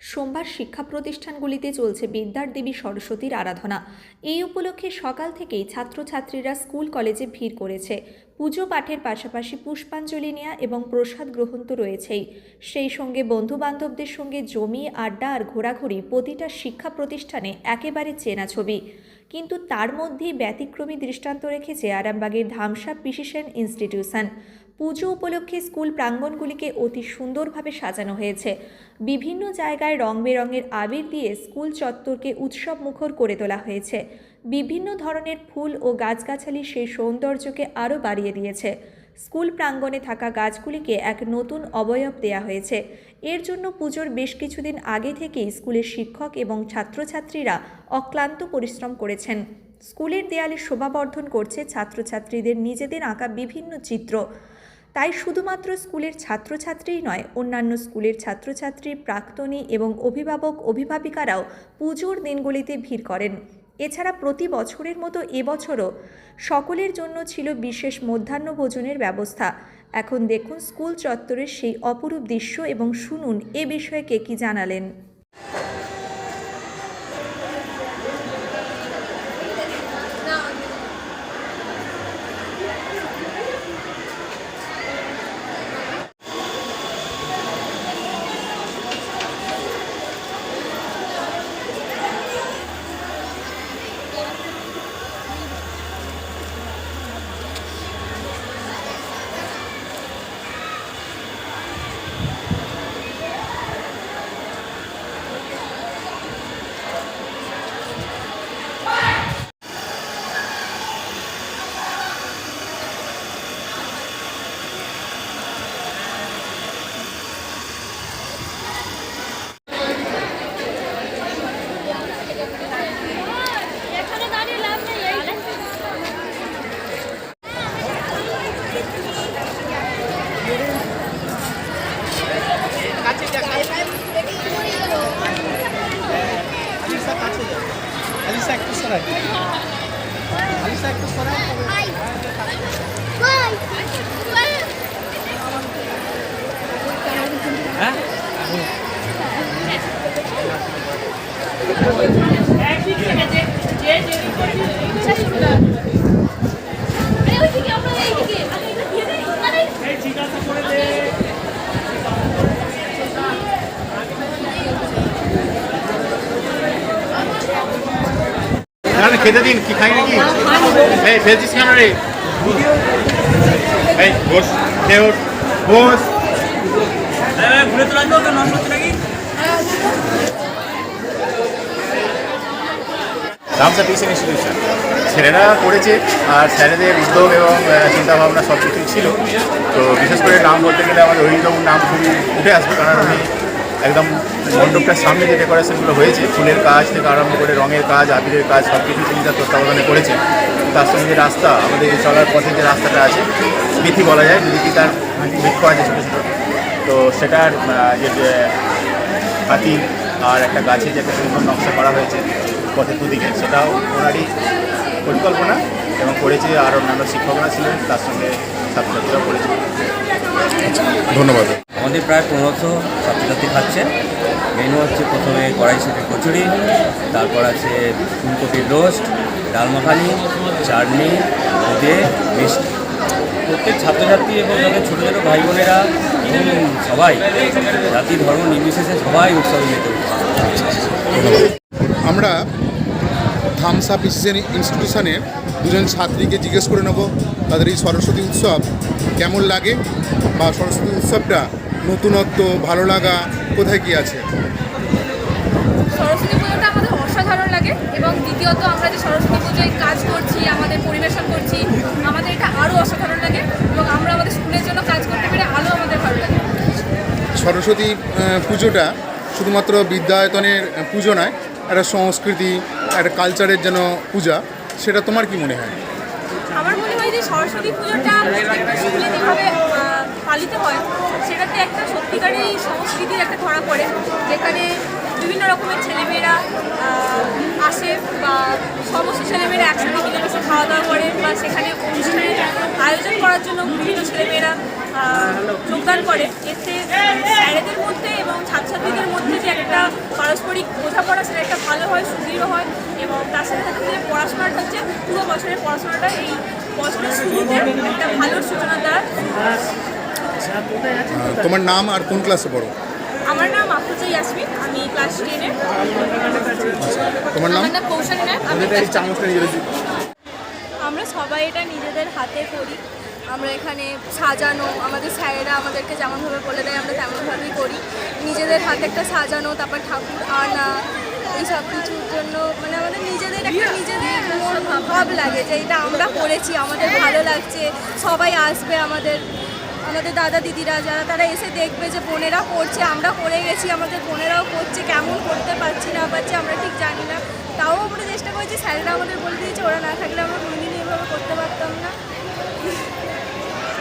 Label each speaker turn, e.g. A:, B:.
A: সোমবার শিক্ষা প্রতিষ্ঠানগুলিতে চলছে বিদ্যার দেবী সরস্বতীর আরাধনা। এই উপলক্ষে সকাল থেকেই ছাত্রছাত্রীরা স্কুল, কলেজে ভিড় করেছে। পুজো পাঠের পাশাপাশি পুষ্পাঞ্জলি নেওয়া এবং প্রসাদ গ্রহণ তো রয়েছেই। সেই সঙ্গে বন্ধুবান্ধবদের সঙ্গে জমি, আড্ডা আর ঘোরাঘুরি প্রতিটা শিক্ষা প্রতিষ্ঠানে একেবারে চেনা ছবি। কিন্তু তার মধ্যেই ব্যতিক্রমী দৃষ্টান্ত রেখেছে আরামবাগের ধামসা পিসিশন ইনস্টিটিউশন। পুজো উপলক্ষে স্কুল প্রাঙ্গণগুলিকে অতি সুন্দরভাবে সাজানো হয়েছে। বিভিন্ন জায়গায় রং বেরঙের আবির দিয়ে স্কুল চত্বরকে উৎসব মুখর করে তোলা হয়েছে। বিভিন্ন ধরনের ফুল ও গাছগাছালি সেই সৌন্দর্যকে আরও বাড়িয়ে দিয়েছে। স্কুল প্রাঙ্গণে থাকা গাছগুলিকে এক নতুন অবয়ব দেয়া হয়েছে। এর জন্য পুজোর বেশ কিছুদিন আগে থেকেই স্কুলের শিক্ষক এবং ছাত্রছাত্রীরা অক্লান্ত পরিশ্রম করেছেন। স্কুলের দেয়ালে শোভাবর্ধন করছে ছাত্রছাত্রীদের নিজেদের আঁকা বিভিন্ন চিত্র। তাই শুধুমাত্র স্কুলের ছাত্রছাত্রীই নয়, অন্যান্য স্কুলের ছাত্রছাত্রী, প্রাক্তনী এবং অভিভাবক, অভিভাবিকারাও পুজোর দিনগুলিতে ভিড় করেন। এছাড়া প্রতি বছরের মতো এবছরও সকলের জন্য ছিল বিশেষ মধ্যাহ্ন ভোজনের ব্যবস্থা। এখন দেখুন স্কুল চত্বরের সেই অপরূপ দৃশ্য এবং শুনুন এ বিষয়ে কে কী জানালেন।
B: আলিসা একটু সরাই আলিসা একটু সরাই হ্যাঁ
C: আরে ওই দিকে আমরা এই দিকে আরে এটা দিয়ে দেই আরে
D: না খেতে দিন কি খাই নাকি এই ফেলছিস কেন রে এই বস খেয়ে ওঠ। বস
B: ঘুরে তো লাগবে ওকে নষ্ট হচ্ছে নাকি
D: রামসা পিস ইনস্টিটিউশন ছেলেরা করেছে আর স্যারেদের উদ্যোগ এবং চিন্তাভাবনা সব কিছুই ছিল তো বিশেষ করে নাম বলতে গেলে আমাদের রবীন্দ্রবাবুর নাম খুবই উঠে আসবে কারণ উনি একদম মণ্ডপটার সামনে যে ডেকোরেশনগুলো হয়েছে, ফুলের কাজ থেকে আরম্ভ করে রঙের কাজ, আবিরের কাজ সব কিছু তিনি তার তত্ত্বাবধানে করেছেন তার সঙ্গে যে রাস্তা, আমাদের যে চলার পথে যে রাস্তাটা আছে, বিথি বলা যায় দুদিকে তার বৃক্ষ আছে ছোটো ছোটো। তো সেটার যে হাতি আর একটা গাছে যে একটা সুন্দর নকশা করা হয়েছে পথের দুদিকে, সেটাও ওনারই পরিকল্পনা এবং করেছে, আর অন্যান্য শিক্ষকরা ছিলেন, তার সঙ্গে ছাত্রছাত্রীরাও করেছে। ধন্যবাদ।
E: আমাদের প্রায় পনেরোশো ছাত্রছাত্রী খাচ্ছে। মেনু হচ্ছে প্রথমে কড়াই সেটের কচুরি, তারপর আছে ফুলকপির রোস্ট ডাল মাখানি, চাটনি বোঁদে মিষ্টি। প্রত্যেক ছাত্রছাত্রী এবং তাদের ছোটো ছোটো ভাই বোনেরা এবং সবাই জাতি ধর্ম নির্বিশেষে সবাই উৎসবে মেতে
F: আমরা থামসা পিসিসিএন ইনস্টিটিউশনের দুজন ছাত্রীকে জিজ্ঞেস করে নেব তাদের এই সরস্বতী উৎসব কেমন লাগে বা সরস্বতী উৎসবটা নতুনত্ব ভালো লাগা কোথায় কি আছে?
G: সরস্বতী পুজোটা আমাদের অসাধারণ লাগে এবং দ্বিতীয়ত আমরা যে সরস্বতী পুজোয় কাজ করছি আমাদের পরিবেশন করছি আমাদের এটা আরও অসাধারণ লাগে এবং আমরা আমাদের স্কুলের জন্য কাজ করতে পেরে আরও আমাদের ভালো লাগে।
F: সরস্বতী পুজোটা শুধুমাত্র বিদ্যায়তনের পুজো নয় একটা সংস্কৃতি একটা কালচারের যেন পূজা, সেটা তোমার কি মনে হয়?
G: আমার মনে হয় যে সরস্বতী পুজোটা প্রত্যেকটা স্কুলে যেভাবে পালিত হয়, সেটাতে একটা সত্যিকারের সংস্কৃতির একটা ধরা পড়ে, যেখানে বিভিন্ন রকমের ছেলেমেয়েরা আসে বা সমস্ত ছেলেমেয়েরা একসাথে মিলেমিশে খাওয়া দাওয়া করে বা সেখানে অনুষ্ঠানের আয়োজন করার জন্য বিভিন্ন ছেলেমেয়েরা যোগদান করে। এতে স্যারেদের মধ্যে এবং ছাত্রছাত্রীদের মধ্যে যে একটা পারস্পরিক বোঝাপড়া সেটা একটা ভালো হয় সুদৃঢ় হয় এবং তার সাথে সাথে যে পড়াশোনাটা হচ্ছে পুরো বছরের পড়াশোনাটা এই বছরের শুরুতে একটা ভালো সূচনা দ্বারা
F: তোমার নাম আর কোন ক্লাসে পড়ো?
G: আমার নাম আফরোজা ইয়াসমিন আমি ক্লাস টেনে
F: তোমার নাম?
G: আমি
F: গেছি
G: আমরা সবাই এটা নিজেদের হাতে করি। আমরা এখানে সাজানো, আমাদের স্যারেরা আমাদেরকে যেমনভাবে বলে দেয়, আমরা তেমনভাবেই করি। নিজেদের হাতে একটা সাজানো, তারপর ঠাকুর আনা, এই সব কিছুর জন্য মানে আমাদের নিজেদের একটা নিজেদের মন ভাব লাগে যে এটা আমরা করেছি, আমাদের ভালো লাগছে, সবাই আসবে আমাদের আমাদের দাদা দিদিরা যারা, তারা এসে দেখবে যে বোনেরা করছে, আমরা করে গেছি, আমাদের বোনেরাও করছে, কেমন করতে পারছি না পারছি আমরা ঠিক জানি না। তাও আমরা চেষ্টা করেছি, স্যারেরা আমাদের বলে দিয়েছে, ওরা না থাকলে আমরা কোনোদিনই এভাবে করতে পারতাম না